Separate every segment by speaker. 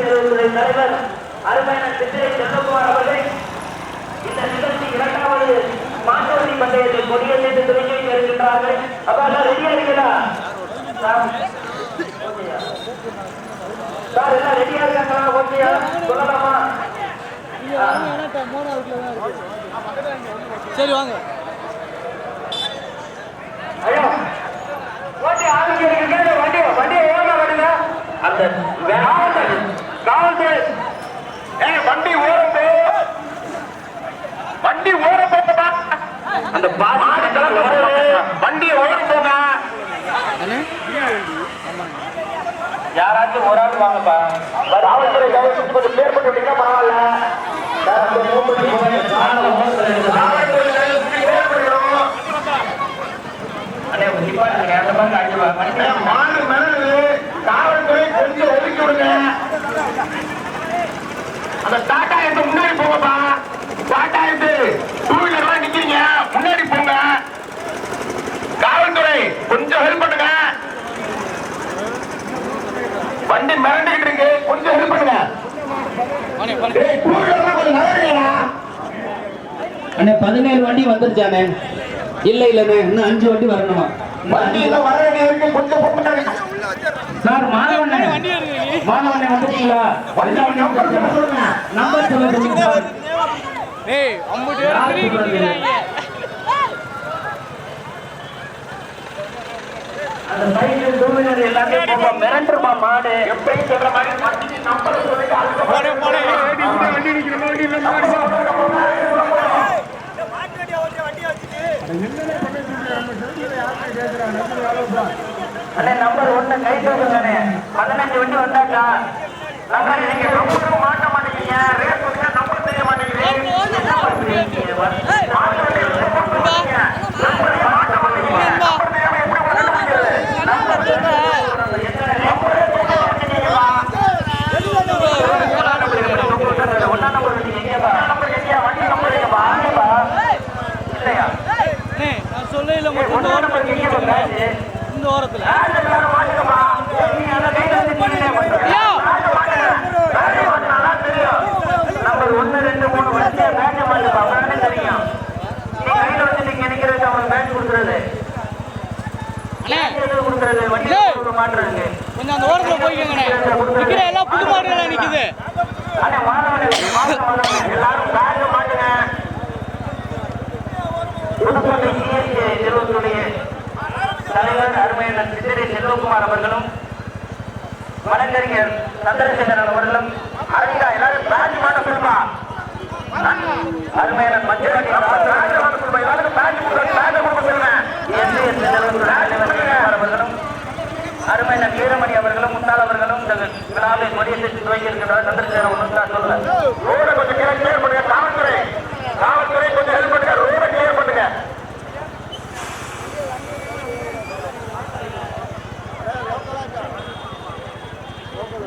Speaker 1: நிறுவனத்துறை தலைவர் அருமையான சித்திரை செல்வகுமார் அவர்கள் இந்த நிகழ்ச்சி இரண்டாவது மாட்டுவண்டி பந்தயத்தை கொடியேற்றி துவங்கி வைக்க இருக்கின்றார்கள் அப்ப எல்லாம் ரெடியா இருக்கா சார் எல்லாம் ரெடியா இருக்காங்களா? ஓகேயா? சொல்லலாமா?
Speaker 2: சரி வாங்க.
Speaker 1: ஐயோ. வண்டி வண்டி அந்த காவல்துறை வண்டி ஓரம் வண்டி ஓரம் போட்டா அந்த பாதி வண்டியை ஓரம் போங்க யாராச்சும் ஒரு ஆள் வாங்கப்பா. காவல்துறை கவனிச்சு கொஞ்சம் பேர் பண்ணி விட்டீங்கன்னா பரவாயில்ல. காவல்துறை பேர் பண்ணிடும் அண்ணே நிப்பாட்டுங்க அந்த பக்கம் அடிச்சு வாங்க மாடு மிளகு காவல்துறை கொஞ்சம் ஒதுக்கி விடுங்க அந்த டாடா எடுத்து முன்னாடி போங்கப்பா. டாடா எடுத்து டூ வீலர்லாம் நிக்கிறீங்க. முன்னாடி போங்க. காவல்துறை கொஞ்சம் ஹெல்ப் பண்ணுங்க. வண்டி மிரண்டுகிட்டு இருக்கு. கொஞ்சம் ஹெல்ப் பண்ணுங்க.
Speaker 3: அண்ணே பதினேழு வண்டி வந்துருச்சானே இல்ல இல்லண்ணே இன்னும் அஞ்சு வண்டி வரணுமா?
Speaker 1: வண்டி எல்லாம் வர வேண்டிய கொஞ்சம்
Speaker 3: சார் மாதவண்ணே
Speaker 2: வண்டி.
Speaker 3: மாதவண்ணே வந்துட்டீங்களா
Speaker 1: வண்டி
Speaker 3: நம்பர் சொல்ல சொல்லுங்க.
Speaker 2: டேய் அம்புட்டு
Speaker 1: அந்த சைக்கிள் டூ வீலர் எல்லாமே போக மிரண்டுருமா மாடு? எப்பயும் சொல்ற மாதிரி வண்டி நம்பர் சொல்லிட்டு
Speaker 2: போடே போடே.
Speaker 1: அண்ணே நம்பர் ஒண்ணு கை தூக்குங்கண்ணே விட்டு வண்டி வந்தாக்கா நம்பர் நீங்க ரொம்ப
Speaker 2: கொஞ்சம் அந்த ஓரத்துல போய்க்கோங்கண்ணே. நிக்கிற எல்லாம் புது மாடுகளா
Speaker 1: நிறுவனத்துடைய தலைவர் அருமையான சித்திரை செல்வகுமார் அவர்களும் வழக்கறிஞர் சந்திரசேகரன் அவர்களும் அரவிந்தா எல்லாரும் பேட்ச் மாட்ட சொல்லுப்பா அருமையான மஞ்சள் எல்லாரும் பேட்ச் கொடுக்க பேட்ச் கொடுக்க சொல்லுங்க. தலைவர் அவர்களும் அருமையான வீரமணி அவர்களும் முன்னாள் அவர்களும் இந்த விழாவை கொடியேற்றி துவங்கி இருக்கின்றனர் சந்திரசேகரன் ஒன்று சொல்லுங்க ரோட கொஞ்சம் கிளியர் பண்ணுங்க. காவல்துறை காவல்துறை கொஞ்சம் ஹெல்ப் பண்ணுங்க. ரோட கிளியர் பண்ணுங்க.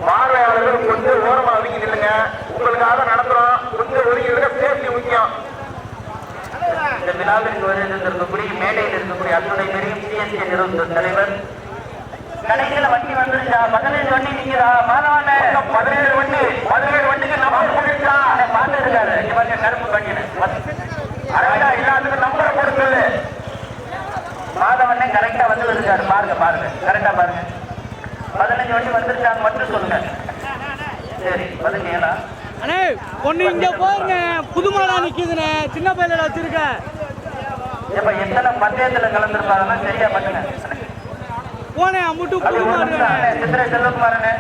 Speaker 1: பார்வையாளர்கள் கொஞ்சம் ஓரமா ஒதுங்கி நில்லுங்க. உங்களுக்காக நடத்துறோம். கொஞ்சம் ஒதுங்கி இருக்க சேஃப்டி முக்கியம். இந்த விழாவிற்கு வருகின்ற மேடையில் இருக்கக்கூடிய அத்துணை பெரியும் சிஎஸ்சி நிறுவன தலைவர் கடைசியில வண்டி வந்துருச்சா? பதினேழு வண்டி நிக்கிறா மாதவாண்ட பதினேழு வண்டி. பதினேழு வண்டிக்கு நம்பர் போட்டுச்சா? பார்த்து இருக்காரு இவங்க கருப்பு வண்டின்னு அழகா எல்லாத்துக்கும் நம்பர் கொடுக்குறது மாதவண்ணே கரெக்டா வந்து இருக்காரு பாருங்க பாருங்க. கரெக்டா பாருங்க. பதினஞ்சு வண்டி வந்துருச்சான்னு மட்டும் சொல்லுங்க. சரி பதினேழா?
Speaker 2: அண்ணே பொண்ணு இங்க பாருங்க புது மாடா நிக்குதுண்ணே. சின்ன பையல வச்சிருக்க.
Speaker 1: இப்ப எத்தனை பந்தயத்துல கலந்துருப்பாங்கன்னா சரியா பண்ணுங்க.
Speaker 2: மாடு
Speaker 1: அண்ணே, சித்திரை செல்வகுமாரனே.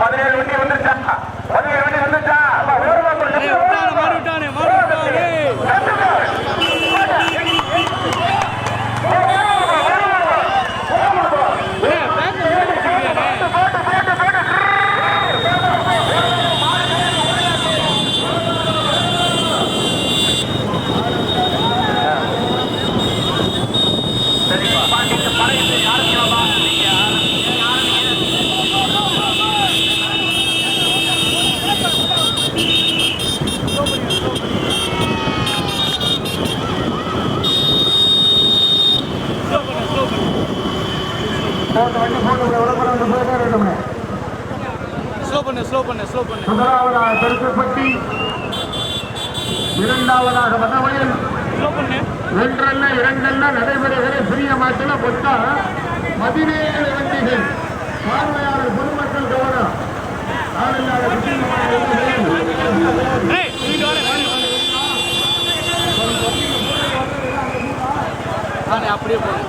Speaker 1: பதினேழு வண்டி வந்துருச்சா? பதினேழு வண்டி வந்துருச்சா? அப்பா, ஓரமா போடு,
Speaker 2: அண்ணே, விட்டானே மாடு விட்டானே மாடு விட்டானே அண்ணே, பேக் முன்னாடி வச்சிருக்கியாண்ணே?
Speaker 1: சரிப்பா
Speaker 2: ஸ்லோ பண்ணு ஸ்லோ பண்ணு ஸ்லோ பண்ணு
Speaker 4: முதலாவதாக பெருக்கப்பட்டி இரண்டாவதாக வடவயல்
Speaker 2: ஸ்லோ பண்ணு
Speaker 4: ஒன்றல்ல இரண்டல்ல நடைபெறுகிற சிறிய மாட்டில் மொத்தம் பதினேழு வண்டிகள் பார்வையாளர் பொதுமக்கள் கவனம் ஆளில்லாத குட்டிமார்கள்
Speaker 2: ஏய் இங்கிட்டு வாடா, வாடா, வாடா. நானே அப்படியே போறேன்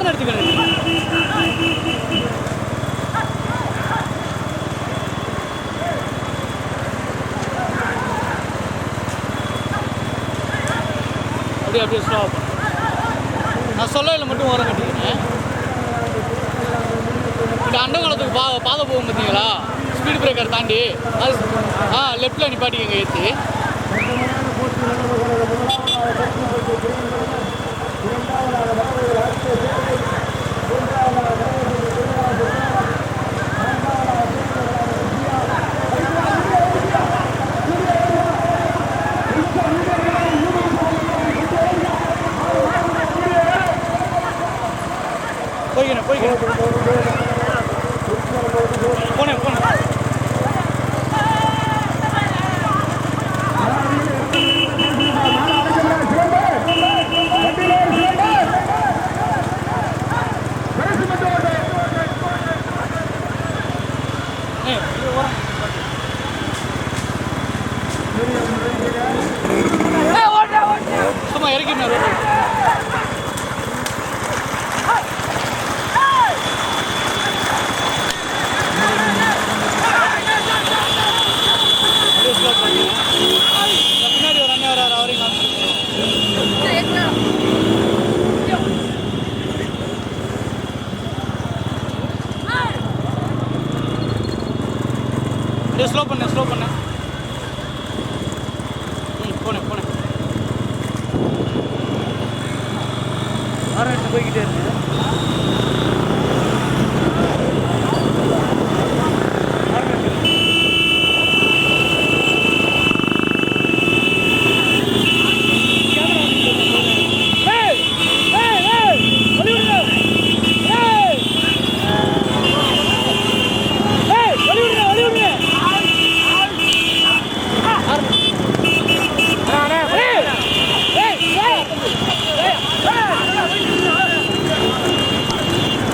Speaker 2: யாரும் எடுத்துக்கிறேன் அப்படியே அப்படியே ஸ்லோ நான் சொல்லல மட்டும் ஓரம் கட்டிக்கிறேன் இந்த அண்டகுளத்துக்கு பா பாதை போகும் பார்த்தீங்களா ஸ்பீட் பிரேக்கர் தாண்டி. அது ஆ லெஃப்டில் நிப்பாட்டிக்கங்க ஏற்றி போய்க்கிறேன் போய்க்கிறேன் போனேன் போனேன் ஏய், இது ஓரம். சும்மா இறக்கிட்டு பின்னாடி ஒரு அண்ணன் வராரு அவரையும் காமிச்சு அப்படியே ஸ்லோ பண்ண ஸ்லோ பண்ண ம் போனேன் போனேன் ஆறு போய்கிட்டே இருக்கு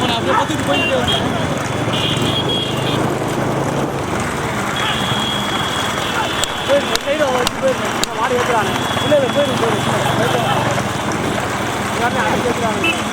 Speaker 2: அப்படியே பார்த்துட்டு போயிட்டு போயிருங்க சைடு வச்சு போயிருங்க மாடு ஏற்றுறாங்க இல்லை இல்லை போயிருங்க போயிருங்க எல்லாமே அடைச்சி ஏற்றுறாங்க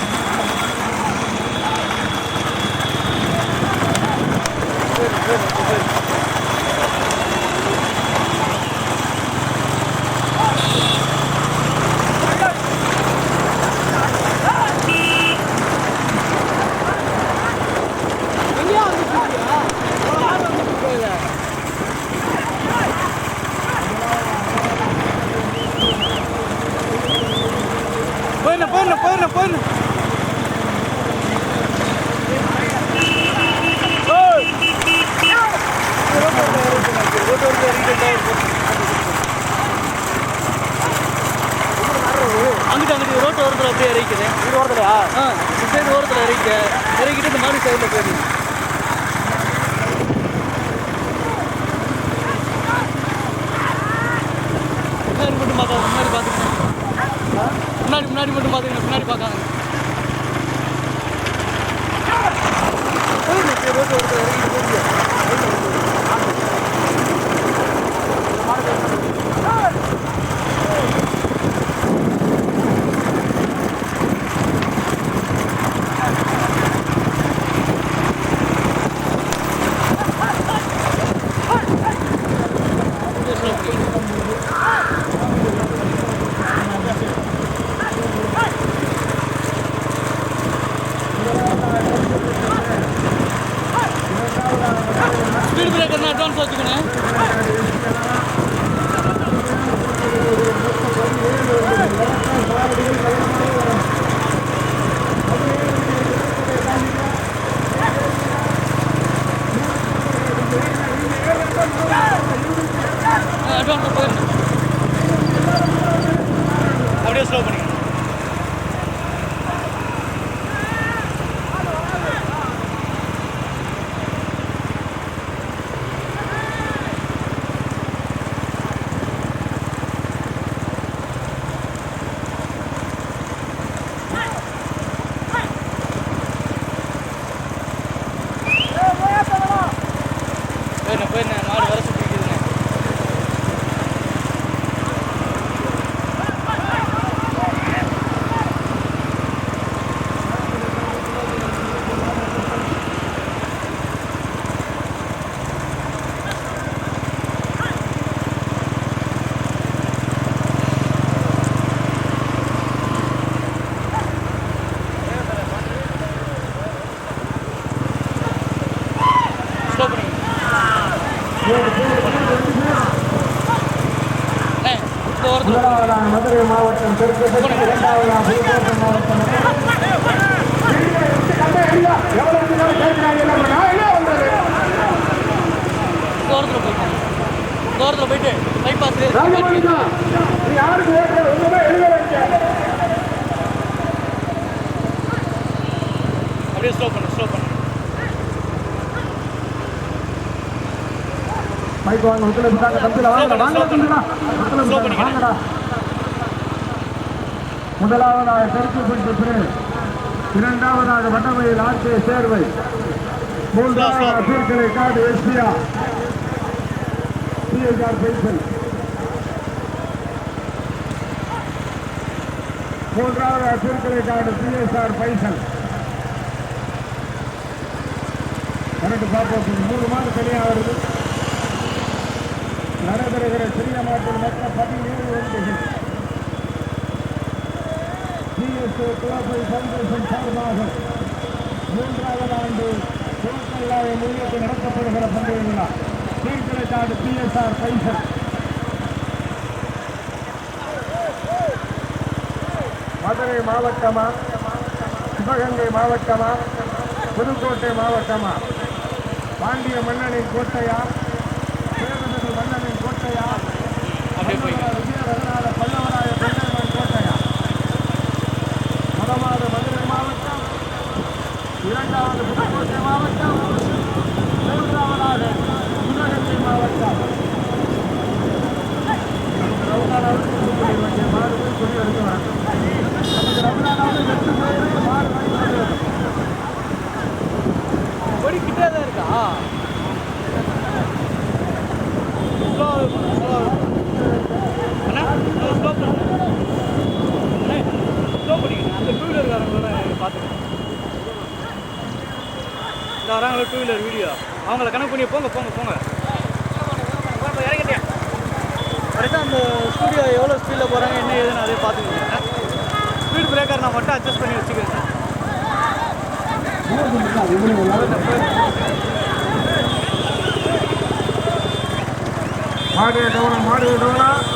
Speaker 2: ரோட்டு ஓரத்தில் அப்படியே இறக்கிது இது ஓரத்துலையா ஆ. சைடு ஓரத்தில் இறக்க இறக்கிட்டு இந்த மாதிரி சைடில் போயிடுது முன்னாடி மட்டும் பார்க்காத முன்னாடி பார்த்துக்கணும். முன்னாடி முன்னாடி மட்டும் பார்த்துக்கணும் பின்னாடி பார்க்காத. போயிடுச்சு ரோட்டு ஓரத்தில் இறக்கிட்டு அட்வான்ஸ்
Speaker 4: வச்சுக்கணும்?
Speaker 2: தூரத்தில் போயிட்டேன் தூரத்தில் போயிட்டு பைபாஸ். அப்படியே ஸ்லோ பண்ணு ஸ்லோ பண்ணு.
Speaker 4: மைக் வாங்க, தம்பில தம்பில. வாங்கடா. முதலாவதாக தெற்கு பிடித்த பிறகு இரண்டாவதாக வட்டமையில் ஆட்சிய சேர்வை. மூன்றாவதாக சீர்கலை காடு எஸ்பியா சிஎஸ்ஆர் பென்சில் மூன்றாவதாக சீர்கலை காடு சிஎஸ்ஆர் பைசல் கரெக்ட் பார்ப்போம். மூணு மாதம் தனியாக வருது நடைபெறுகிற சிறிய மாட்டில் மற்ற பதினேழு வண்டிகள் சிஎஸ்ஓ குழப்பை ஃபவுண்டேஷன் சார்பாக மூன்றாவது ஆண்டு துவக்கல்லாய மூலியத்தில் நடத்தப்படுகிற பந்தய விழா. கீழ்கிழக்காடு பிஎஸ்ஆர் பைசல் மதுரை மாவட்டமா? சிவகங்கை மாவட்டமா? புதுக்கோட்டை மாவட்டமா? பாண்டிய மன்னனின் கோட்டையா? பேரரசு மன்னனின் கோட்டையா
Speaker 2: அப்படியே போய்
Speaker 4: விஜய ரகுநாத பல்லவராய பெண்ணம்மன் கோட்டையா முதலாவது மதுரை மாவட்டம் இரண்டாவது புதுக்கோட்டை மாவட்டம் மூன்றாவதாக சிவகங்கை மாவட்டம் நமக்கு ரவுண்டானாவது தூத்துக்குடி வண்டிய மாடு போய் கொடி எடுக்கலாம் நமக்கு ரவுண்டானாவது வெற்றி போய் மாடு வாங்கி கொண்டு வரணும்.
Speaker 2: கொடி கிட்டே தான் இருக்கா ஸ்லோ ஸ்லோ அண்ணா ஸ்லோ பண்ணு அண்ணே ஸ்லோ பண்ணிக்கணும் அந்த டூ வீலர்காரங்களோட பார்த்துக்கணும் இந்த வராங்களோ டூ வீலர் வீடியோ அவங்கள கனெக்ட் பண்ணி போங்க போங்க போங்க. கரெக்டாக அந்த ஸ்டூடியோ எவ்வளோ ஸ்பீடில் போகிறாங்க என்ன ஏதுன்னு அதே பார்த்துக்கோங்க. ஸ்பீட் பிரேக்கர் நான் மட்டும் அட்ஜஸ்ட் பண்ணி வச்சுக்கிறேன்.
Speaker 4: மாடு கவனம் மாடு கவனம்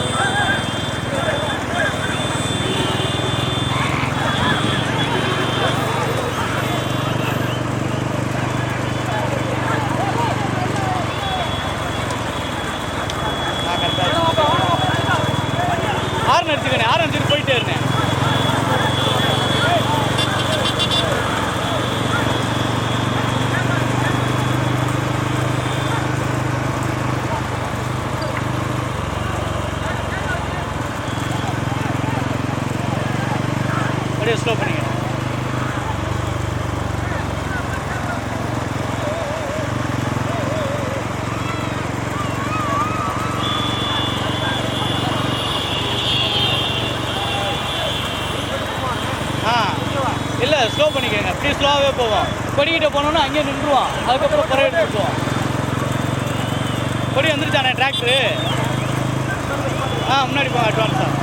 Speaker 2: ஸ்லோ பண்ணிக்கோங்க. அப்படி ஸ்லோவாகவே போவான் படிக்கிட்ட போனோன்னா அங்கேயே நின்றுவான் அதுக்கப்புறம் பறவை எடுத்துக்குவோம். படி வந்துருச்சானே டிராக்டரு ஆ முன்னாடி போங்க அட்வான்ஸாக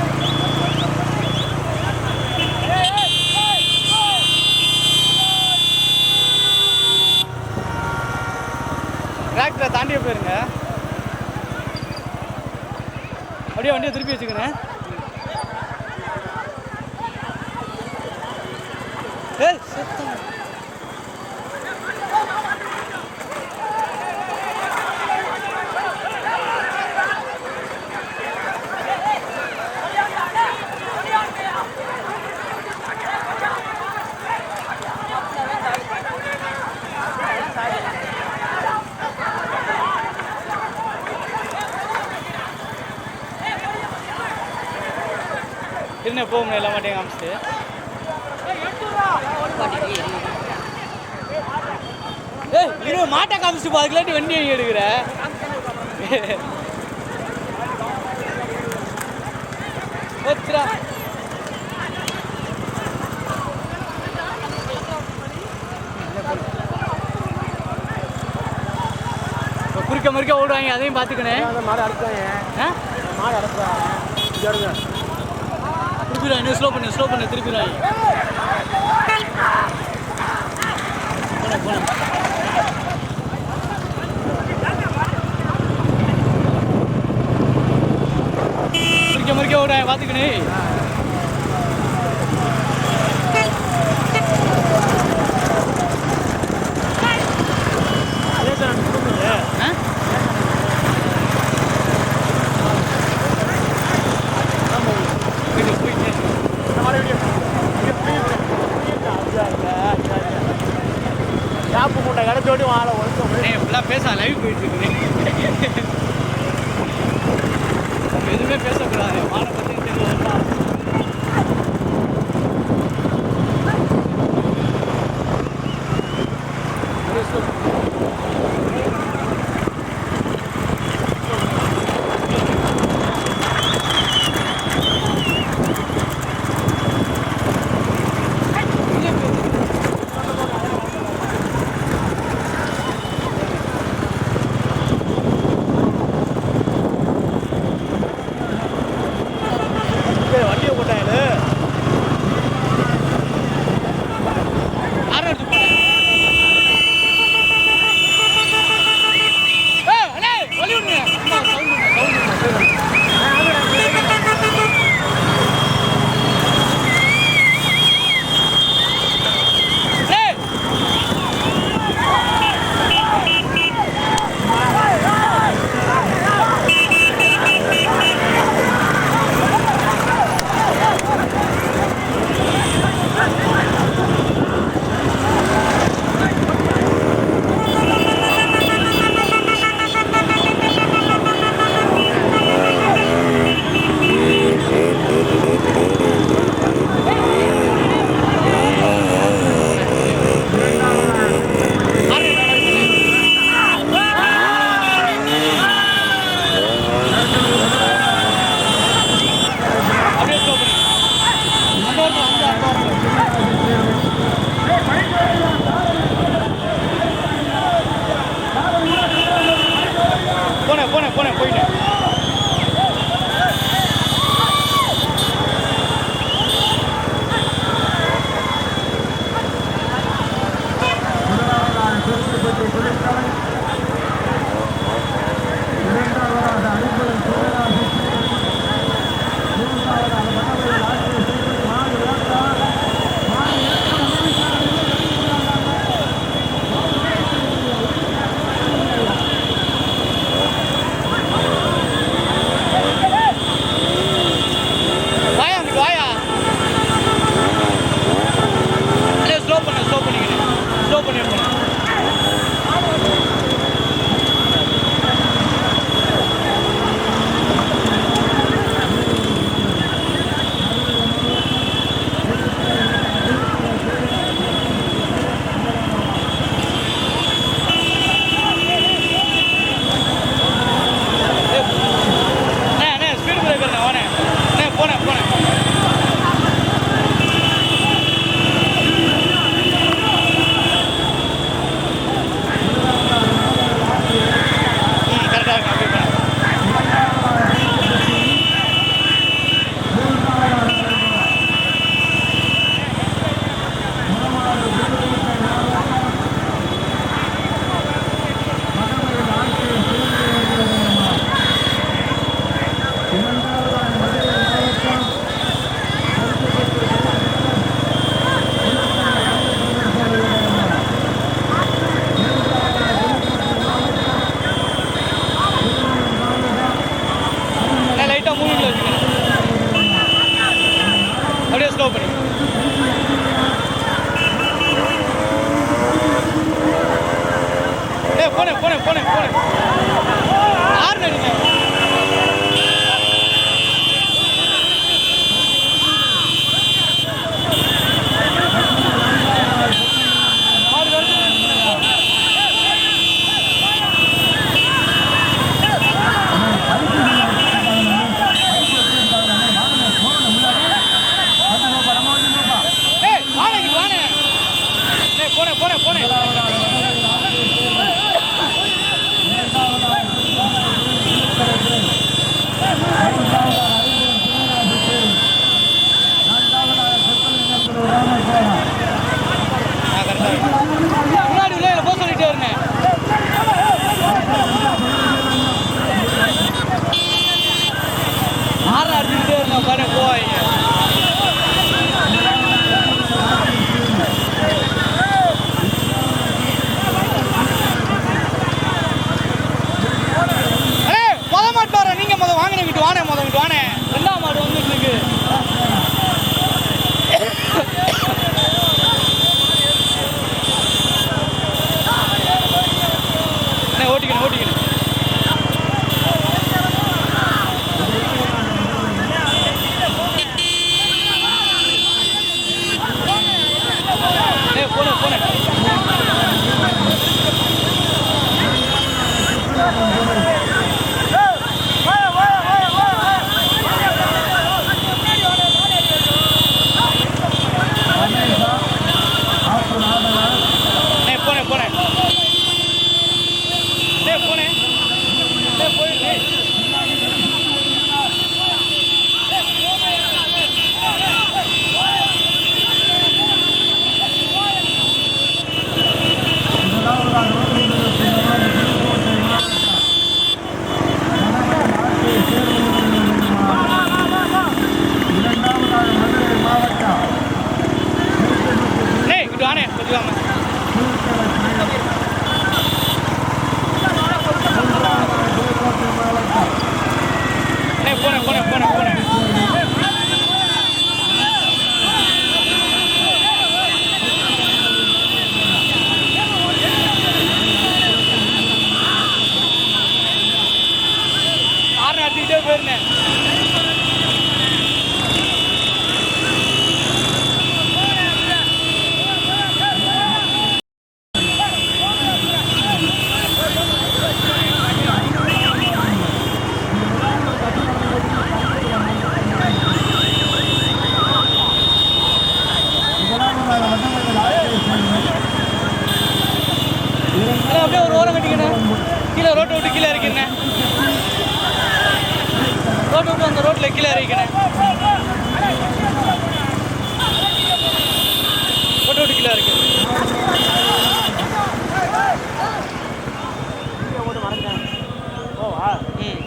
Speaker 2: டிராக்டரை தாண்டியே போயிருங்க. அப்படியே வண்டியை திருப்பி வச்சுக்கிறேன். என்ன போக முடியல மாட்டேங்க காமிச்சிட்டு. ஏய் இரு மாட்டை காமிச்சிட்டு போ. அதுக்குலாட்டி வண்டி வாங்கி எடுக்கிற. இப்ப குறுக்க முறுக்க ஓடுவாங்க அதையும் பார்த்துக்கணே
Speaker 4: மாடு அறுத்தாங்க
Speaker 2: ஆ?
Speaker 4: மாடு அறுத்தாங்க இங்கே இருங்க
Speaker 2: ஸ்லோ பண்ணு ஸ்லோ பண்ணு திருப்பிடுவாங்க போன முறிக்க முறிக்க விட பார்த்துக்கணே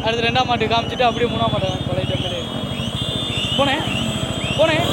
Speaker 2: அடுத்து ரெண்டாம் மாட்டு காமிச்சிட்டு அப்படியே மூணாம் மாட்டை தான் பழைய டெம்பிள் போனேன் போனேன்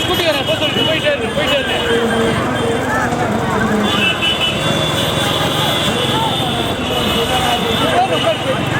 Speaker 2: ஸ்கூட்டி வரேன் போக சொல்லிட்டு போயிட்டே இருக்கு போயிட்டே இருக்கு Thank you.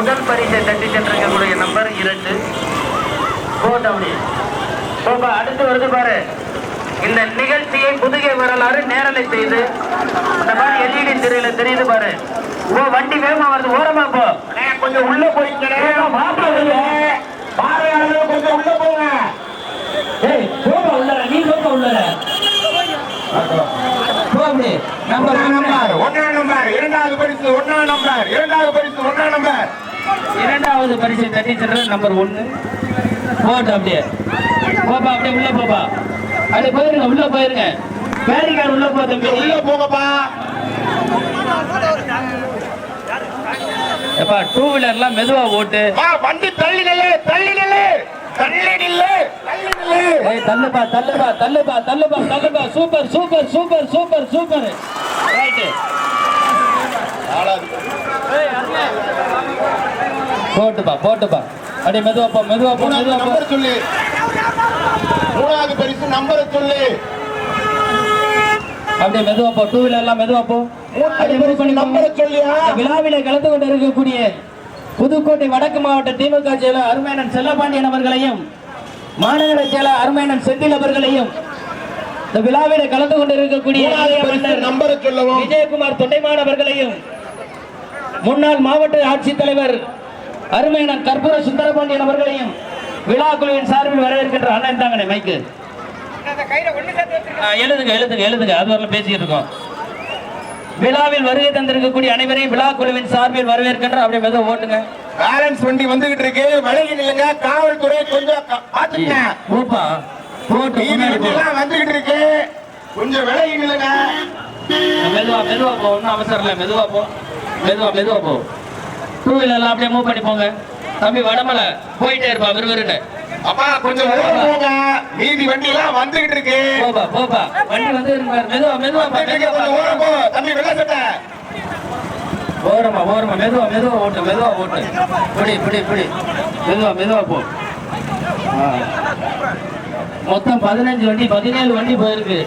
Speaker 5: முதல் பரிசை தட்டி சென்றிருக்கக்கூடிய நம்பர் இரண்டு. கோதவணி சோபா அடுத்து வருது பாரு. இந்த நிகழ்ச்சியை புதுகை வரலாறு நேரலை செய்து இந்த மாதிரி எல்இடி திரையில தெரியுது பாரு. ஓ வண்டி வேகமா வருது. ஓரமா போ.
Speaker 3: கொஞ்சம் உள்ள போய்க்கிறேன் மாப்பிள்ள பார்வையாளர்கள் கொஞ்சம் உள்ள போங்க.
Speaker 1: ஏய் உள்ளார. நீ போப்பா உள்ளார. போ அப்படி நம்பர்
Speaker 3: நம்பர் ஒன்னா நம்பர் இரண்டாவது பரிசு ஒன்னா நம்பர் இரண்டாவது பரிசு ஒன்னா நம்பர்
Speaker 1: இரண்டாவது பரிசை தட்டி சென்றது நம்பர் ஒன்னு போட்டு அப்படியே. போப்பா அப்படியே உள்ள போப்பா. அப்படியே போயிருங்க உள்ள போயிருங்க. பேரிகார் உள்ள போ தம்பி.
Speaker 3: உள்ள போங்கப்பா.
Speaker 1: எப்பா டூ வீலர்லாம் மெதுவா ஓட்டு.
Speaker 3: வண்டி தள்ளி நில்லு தள்ளி நில்லு. தள்ளி நில்லு
Speaker 1: ஏய் தள்ளுப்பா தள்ளுப்பா தள்ளுப்பா தள்ளுப்பா தள்ளுப்பா. Super super super super super. Right போட்டுப்பா போட்டுப்பா. அப்படியே மெதுவா போ மெதுவா போ மெதுவா போ.
Speaker 3: நம்பர் சொல்லு. மூணாவது பரிசு நம்பரை சொல்லு.
Speaker 1: அப்படியே மெதுவா போ டூ வீலர்லாம் மெதுவா போ. விழாவிலே கலந்து கொண்டு இருக்கக்கூடிய புதுக்கோட்டை வடக்கு மாவட்ட திமுக செயலர் அருமையனன் செல்லப்பாண்டியன் அவர்களையும் மாநகர செயலர் அருமையனன் செந்தில் அவர்களையும் இந்த விழாவிலே கலந்து கொண்டு இருக்கக்கூடிய விஜயகுமார் தொண்டைமான் அவர்களையும் முன்னாள் மாவட்ட ஆட்சித்தலைவர் அருமையனன் கற்பூர சுந்தரபாண்டியன் அவர்களையும் விழா குழுவின் சார்பில் வரவேற்கின்ற அண்ணன் தாங்கண்ணே மைக்கு எழுதுங்க எழுதுங்க எழுதுங்க. அது வரலாம் பேசிக்கிட்டு இருக்கோம். விழாவில் வருகை தந்திருக்கக்கூடிய அனைவரையும் விழா குழுவின் சார்பில் வரவேற்கின்ற அப்படியே மெதுவா ஓட்டுங்க.
Speaker 3: பேலன்ஸ் வண்டி வந்துகிட்டு இருக்கு. விலகி நில்லுங்க. காவல்துறை கொஞ்சம் கா- பாத்துக்கங்க
Speaker 1: போப்பா. போட்டு.
Speaker 3: எல்லாம் வந்துகிட்டு இருக்கு. கொஞ்சம் விலகி நில்லுங்க.
Speaker 1: மெதுவா மெதுவா போ. ஒன்றும் அவசரம் இல்லை. மெதுவா போ. மெதுவா மெதுவா போ. டூ வீலர்லாம் அப்படியே மூவ் பண்ணி போங்க. தம்பி வடமலை போயிட்டே இருப்பா விறுவிறுன்னு.
Speaker 3: அப்பா கொஞ்சம் போங்க. நீதி வண்டி எல்லாம் வந்துகிட்டு இருக்கு.
Speaker 1: போப்பா போப்பா. வண்டி வந்து. மெதுவா மெதுவா
Speaker 3: கொஞ்சம்
Speaker 1: பா.
Speaker 3: தம்பி வெள்ள சட்டை.
Speaker 1: ஓரமா ஓரமா. மெதுவா மெதுவா ஓட்டு மெதுவா ஓட்டு. பிடி பிடி பிடி. மெதுவா மெதுவா போ. மொத்தம் பதினஞ்சு வண்டி பதினேழு வண்டி போயிருக்கு.